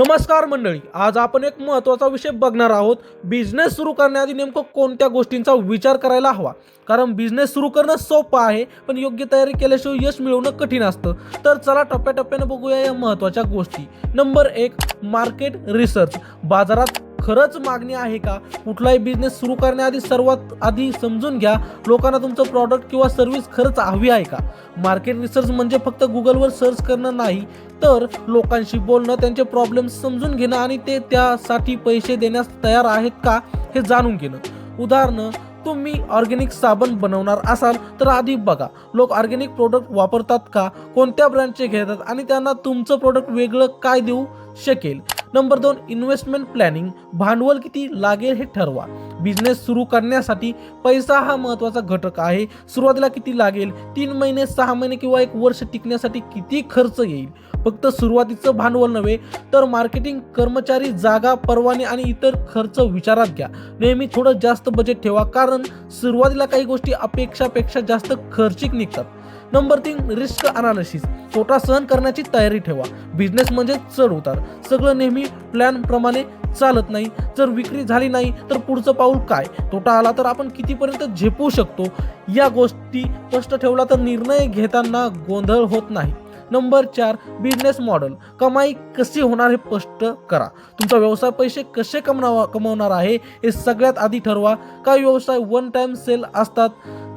नमस्कार मंडळी आज आपण एक महत्त्वाचा विषय बघणार आहोत. बिझनेस सुरू करण्याआधी नेमकं कोणत्या गोष्टींचा विचार करायला हवा? कारण बिझनेस सुरू करणं सोपं आहे पण योग्य तयारी केल्याशिवाय यश मिळवणं कठीण असतं. तर चला टप्प्याटप्प्यानं बघूया या महत्त्वाच्या गोष्टी. नंबर एक मार्केट रिसर्च बाजारात खरंच मागणी आहे का? कुठलाही बिझनेस सुरू करण्याआधी सर्वात आधी समजून घ्या लोकांना तुमचं प्रॉडक्ट किंवा सर्व्हिस खरंच हवी आहे का? मार्केट रिसर्च म्हणजे फक्त गुगलवर सर्च करणं नाही तर लोकांशी बोलणं त्यांचे प्रॉब्लेम्स समजून घेणं आणि ते त्यासाठी पैसे देण्यास तयार आहेत का हे जाणून घेणं. उदाहरणं तुम्ही ऑर्गॅनिक साबण बनवणार असाल तर आधी बघा लोक ऑर्गॅनिक प्रोडक्ट वापरतात का कोणत्या ब्रँडचे घेतात आणि त्यांना तुमचं प्रोडक्ट वेगळं काय देऊ शकेल? नंबर दोन इन्व्हेस्टमेंट प्लॅनिंग भांडवल किती लागेल हे ठरवा. बिझनेस सुरू करण्यासाठी पैसा हा महत्त्वाचा घटक आहे. सुरुवातीला किती लागेल? तीन महिने सहा महिने किंवा एक वर्ष टिकण्यासाठी किती खर्च येईल? फक्त सुरुवातीचं भांडवल नव्हे तर मार्केटिंग कर्मचारी जागा परवाने आणि इतर खर्च विचारात घ्या. नेहमी थोडं जास्त बजेट ठेवा कारण सुरुवातीला काही गोष्टी अपेक्षापेक्षा जास्त खर्चिक निघतात. नंबर तीन रिस्क अनालिसिस तोटा सहन करण्याची तयारी ठेवा. बिझनेस म्हणजे चढ उतार. सगळं नेहमी प्लॅन प्रमाणे चालत नाही. जर विक्री झाली नाही तर पुढचं पाऊल काय? तोटा आला तर आपण कितीपर्यंत झेपू शकतो? या गोष्टी स्पष्ट ठेवला तर निर्णय घेताना गोंधळ होत नाही. नंबर चार बिझनेस मॉडेल कमाई कशी होणार हे स्पष्ट करा. तुमचा व्यवसाय पैसे कसे कमवा कमवणार आहे हे सगळ्यात आधी ठरवा. काही व्यवसाय वन टाइम सेल असतात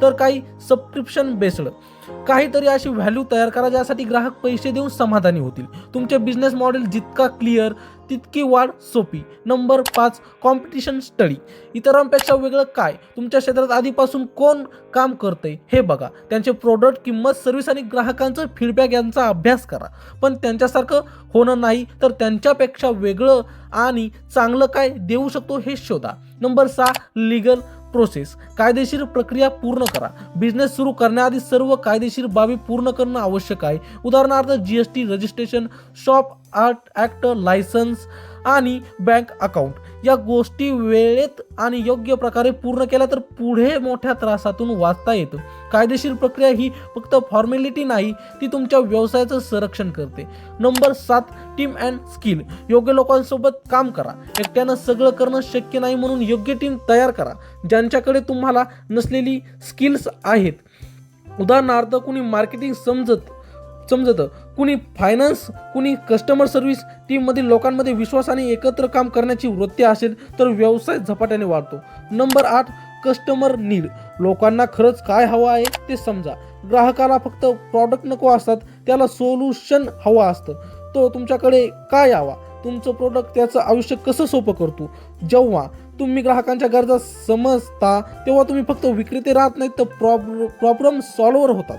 तर काही सबस्क्रिप्शन बेस्ड काहीतरी अशी व्हॅल्यू तयार करा ज्यासाठी ग्राहक पैसे देऊन समाधानी होतील. तुमचे बिझनेस मॉडेल जितका क्लिअर तितकी वाढ सोपी. नंबर पाच कॉम्पिटिशन स्टडी इतरांपेक्षा वेगळं काय? तुमच्या क्षेत्रात आधीपासून कोण काम करतंय? हे बघा. त्यांचे प्रोडक्ट किंमत सर्व्हिस आणि ग्राहकांचं फीडबॅक यांचा अभ्यास करा. पण त्यांच्यासारखं होणं नाही तर त्यांच्यापेक्षा वेगळं आणि चांगलं काय देऊ शकतो हे शोधा. नंबर सहा लिगल प्रोसेस कायदेशीर प्रक्रिया पूर्ण करा. बिझनेस सुरू करण्याआधी सर्व कायदेशीर बाबी पूर्ण करणं आवश्यक आहे. उदाहरणार्थ G S T registration shop art act licence आणि बँक अकाउंट या गोष्टी वेळेत आणि योग्य प्रकारे पूर्ण केल्या तर पुढे मोठ्या त्रासातून वाचता येतं. कायदेशीर प्रक्रिया ही फक्त फॉर्मॅलिटी नाही ती तुमच्या व्यवसायाचं संरक्षण करते. नंबर सात टीम अँड स्किल. योग्य लोकांसोबत काम करा. एकट्यानं सगळं करणं शक्य नाही म्हणून योग्य टीम तयार करा. ज्यांच्याकडे तुम्हाला नसलेली स्किल्स आहेत. उदाहरणार्थ कुणी मार्केटिंग समजत समजतं. कुणी फायनान्स कुणी कस्टमर सर्व्हिस टीममधील लोकांमध्ये विश्वास आणि एकत्र काम करण्याची वृत्ती असेल तर व्यवसाय झपाट्याने वाढतो. नंबर आठ कस्टमर नीड लोकांना खरंच काय हवं आहे ते समजा. ग्राहकाला फक्त प्रॉडक्ट नको असतात त्याला सोल्युशन हवं असतं. तो तुमच्याकडे काय यावा? तुमचं प्रोडक्ट त्याचं आयुष्य कसं सोपं करतो? जेव्हा तुम्ही ग्राहकांच्या गरजा समजता तेव्हा तुम्ही फक्त विक्रेते राहत नाहीत तर प्रॉब्ल प्रॉब्लेम सॉल्व्हर होतात.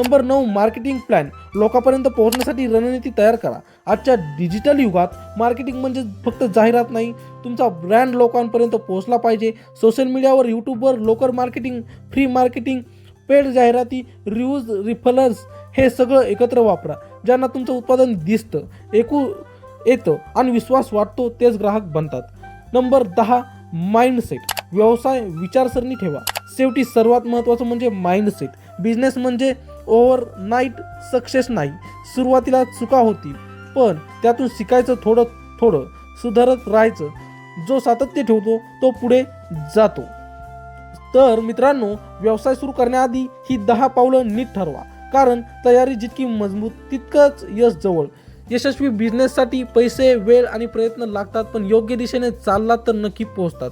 नंबर नऊ मार्केटिंग प्लॅन लोकांपर्यंत पोहोचण्यासाठी रणनीती तयार करा. आजच्या डिजिटल युगात मार्केटिंग म्हणजे फक्त जाहिरात नाही तुमचा ब्रँड लोकांपर्यंत पोहोचला पाहिजे. सोशल मीडियावर यूट्यूबवर local marketing free marketing paid जाहिराती रिव्ह्यूज रिफलर्स हे सगळं एकत्र वापरा. ज्यांना तुमचं उत्पादन दिसतं एकू येतं आणि विश्वास वाटतो तेच ग्राहक बनतात. नंबर दहा माइंडसेट. व्यवसाय विचारसरणी ठेवा. शेवटी सर्वात महत्त्वाचं म्हणजे माइंडसेट. बिझनेस म्हणजे ओव्हर नाईट सक्सेस नाही. सुरुवातीला चुका होतील पण त्यातून शिकायचं थोडं थोडं सुधारत राहायचं. जो सातत्य ठेवतो तो पुढे जातो. तर मित्रांनो व्यवसाय सुरू करण्याआधी ही दहा पावलं नीट ठरवा. कारण तयारी जितकी मजबूत तितकंच यश जवळ. यशस्वी बिझनेससाठी पैसे वेळ आणि प्रयत्न लागतात पण योग्य दिशेने चाललात तर नक्की पोहोचतात.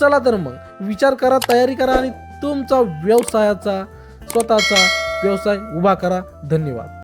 चला तर मग विचार करा तयारी करा आणि तुमचा व्यवसायाचा स्वतःचा व्यवसाय उभा करा. धन्यवाद.